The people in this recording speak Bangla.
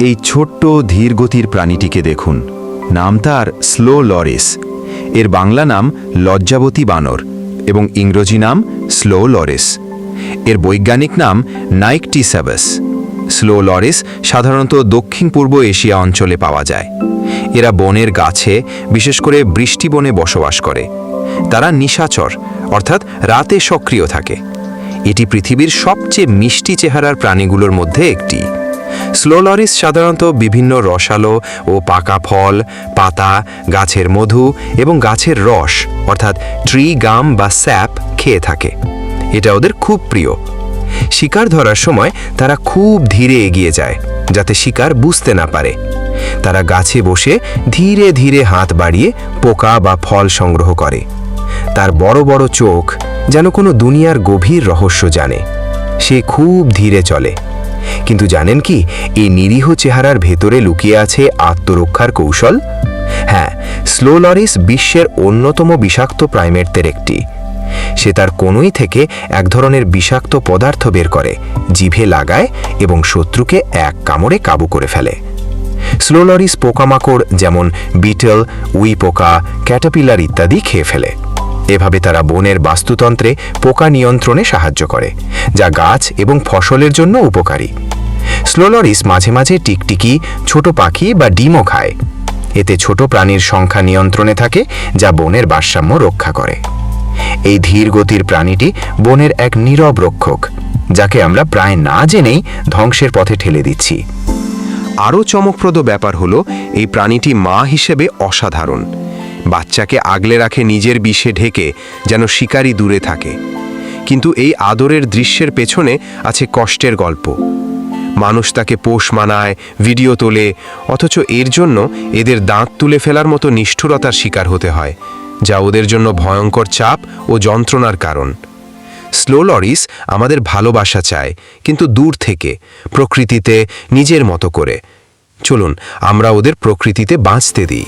এই ছোট্ট ধীরগতির প্রাণীটিকে দেখুন। নাম তার স্লো লরেস। এর বাংলা নাম লজ্জাবতী বানর এবং ইংরেজি নাম স্লো লরেস। এর বৈজ্ঞানিক নাম নাইকটিসাবাস স্লো লরেস সাধারণত দক্ষিণ পূর্ব এশিয়া অঞ্চলে পাওয়া যায়। এরা বনের গাছে, বিশেষ করে বৃষ্টি বনে বসবাস করে। তারা নিশাচর, অর্থাৎ রাতে সক্রিয় থাকে। এটি পৃথিবীর সবচেয়ে মিষ্টি চেহারার প্রাণীগুলোর মধ্যে একটি। স্লোলরিস সাধারণত বিভিন্ন রসালো ও পাকা ফল, পাতা, গাছের মধু এবং গাছের রস, অর্থাৎ ট্রি গাম বা স্যাপ খেয়ে থাকে। এটা ওদের খুব প্রিয়। শিকার ধরার সময় তারা খুব ধীরে এগিয়ে যায়, যাতে শিকার বুঝতে না পারে। তারা গাছে বসে ধীরে ধীরে হাত বাড়িয়ে পোকা বা ফল সংগ্রহ করে। তার বড় বড় চোখ যেন কোনো দুনিয়ার গভীর রহস্য জানে। সে খুব ধীরে চলে। কিন্তু জানেন কি, এই নিরীহ চেহারার ভেতরে লুকিয়ে আছে আত্মরক্ষার কৌশল? হ্যাঁ স্লোলরিস বিশ্বের অন্যতম বিষাক্ত প্রাইমেটদের একটি। সে তার কোনোই থেকে এক ধরনের বিষাক্ত পদার্থ বের করে, জিভে লাগায় এবং শত্রুকে এক কামড়ে কাবু করে ফেলে। স্লোলরিস পোকামাকড় যেমন বিটল উই পোকা ক্যাটাপিলার ইত্যাদি খেয়ে ফেলে। এভাবে তারা বনের বাস্তুতন্ত্রে পোকা নিয়ন্ত্রণে সাহায্য করে, যা গাছ এবং ফসলের জন্য উপকারী। স্লোলরিস মাঝে মাঝে টিকটিকি, ছোট পাখি বা ডিমও খায়। এতে ছোট প্রাণীর সংখ্যা নিয়ন্ত্রণে থাকে, যা বনের ভারসাম্য রক্ষা করে। এই ধীর গতির প্রাণীটি বনের এক নীরব রক্ষক, যাকে আমরা প্রায় না জেনেই ধ্বংসের পথে ঠেলে দিচ্ছি। আরও চমকপ্রদ ব্যাপার হলো, এই প্রাণীটি মা হিসেবে অসাধারণ। বাচ্চাকে আগলে রাখে নিজের বিষে ঢেকে, যেন শিকারি দূরে থাকে। কিন্তু এই আদরের দৃশ্যের পেছনে আছে কষ্টের গল্প। মানুষ তাকে পোষ মানায়, ভিডিও তোলে, অথচ এর জন্য এদের দাঁত তুলে ফেলার মতো নিষ্ঠুরতার শিকার হতে হয়, যা ওদের জন্য ভয়ঙ্কর চাপ ও যন্ত্রণার কারণ। স্লো লরিস আমাদের ভালোবাসা চায়, কিন্তু দূর থেকে, প্রকৃতিতে নিজের মতো করে। চলুন, আমরা ওদের প্রকৃতিতে বাঁচতে দিই।